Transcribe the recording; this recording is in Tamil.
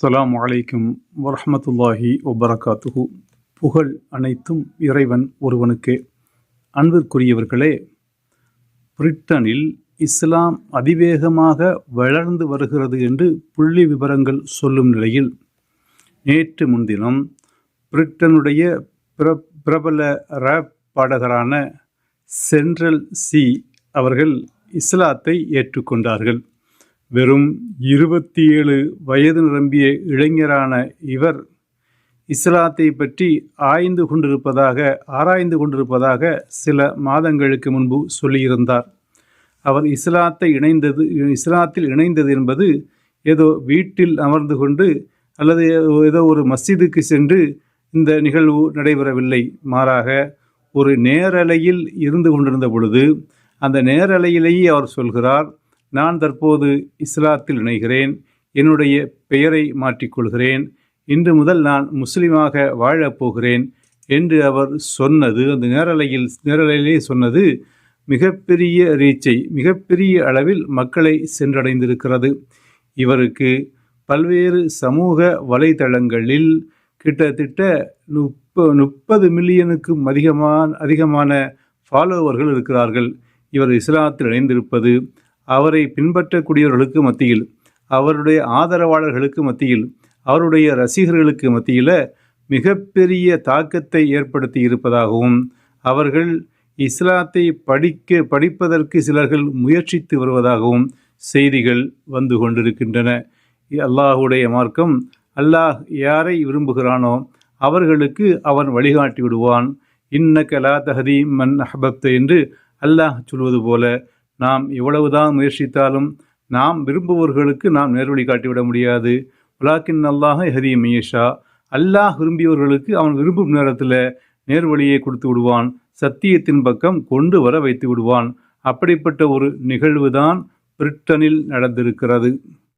அஸ்லாம் அலைக்கும் வரமத்துல்லாஹி ஒபரகாத்துஹு புகழ் அனைத்தும் இறைவன் ஒருவனுக்கே. அன்பிற்குரியவர்களே பிரிட்டனில் இஸ்லாம் அதிவேகமாக வளர்ந்து வருகிறது என்று புள்ளி விவரங்கள் சொல்லும் நிலையில் நேற்று முன்தினம் பிரிட்டனுடைய பிர பிரபல ரேப் பாடகரான சென்ட்ரல் சி அவர்கள் இஸ்லாத்தை ஏற்றுக்கொண்டார்கள். வெறும் இருபத்தி ஏழு வயது நிரம்பிய இளைஞரான இவர் இஸ்லாத்தை பற்றி ஆய்ந்து கொண்டிருப்பதாக ஆராய்ந்து கொண்டிருப்பதாக சில மாதங்களுக்கு முன்பு சொல்லியிருந்தார். அவர் இஸ்லாத்தை இணைந்தது இஸ்லாத்தில் இணைந்தது என்பது ஏதோ வீட்டில் அமர்ந்து கொண்டு அல்லது ஏதோ ஒரு மஸ்ஜிதுக்கு சென்று இந்த நிகழ்வு நடைபெறவில்லை. மாறாக ஒரு நேரலையில் இருந்து கொண்டிருந்த பொழுது அந்த நேரலையிலேயே அவர் சொல்கிறார் நான் தற்போது இஸ்லாத்தில் இணைகிறேன் என்னுடைய பெயரை மாற்றிக்கொள்கிறேன் இன்று முதல் நான் முஸ்லீமாக வாழப் போகிறேன் என்று அவர் சொன்னது. அந்த நேரலையில் நேரலையிலே சொன்னது மிகப்பெரிய ரீச்சை மிகப்பெரிய அளவில் மக்களை சென்றடைந்திருக்கிறது. இவருக்கு பல்வேறு சமூக வலைதளங்களில் கிட்டத்தட்ட முப்ப முப்பது மில்லியனுக்கும் அதிகமான அதிகமான ஃபாலோவர்கள் இருக்கிறார்கள். இவர் இஸ்லாத்தில் இணைந்திருப்பது அவரை பின்பற்றக்கூடியவர்களுக்கு மத்தியில் அவருடைய ஆதரவாளர்களுக்கு மத்தியில் அவருடைய ரசிகர்களுக்கு மத்தியில் மிகப்பெரிய தாக்கத்தை ஏற்படுத்தி இருப்பதாகவும் அவர்கள் இஸ்லாத்தை படிக்க படிப்பதற்கு சிலர்கள் முயற்சித்து வருவதாகவும் செய்திகள் வந்து கொண்டிருக்கின்றன. அல்லாஹுடைய மார்க்கம் அல்லாஹ் யாரை விரும்புகிறானோ அவர்களுக்கு அவன் வழிகாட்டி விடுவான் இன்ன கலா தஹதி மன் அஹபப்த என்று அல்லாஹ் சொல்வது போல நாம் எவ்வளவுதான் முயற்சித்தாலும் நாம் விரும்புபவர்களுக்கு நாம் நேர்வழி காட்டிவிட முடியாது. உலாக்கின் அல்லாஹ் ஹரி மியேஷா அல்லாஹ் விரும்பியவர்களுக்கு அவன் விரும்பும் நேரத்தில் நேர்வழியை கொடுத்து விடுவான். சத்தியத்தின் பக்கம் கொண்டு வர வைத்து விடுவான். அப்படிப்பட்ட ஒரு நிகழ்வுதான் பிரிட்டனில் நடந்திருக்கிறது.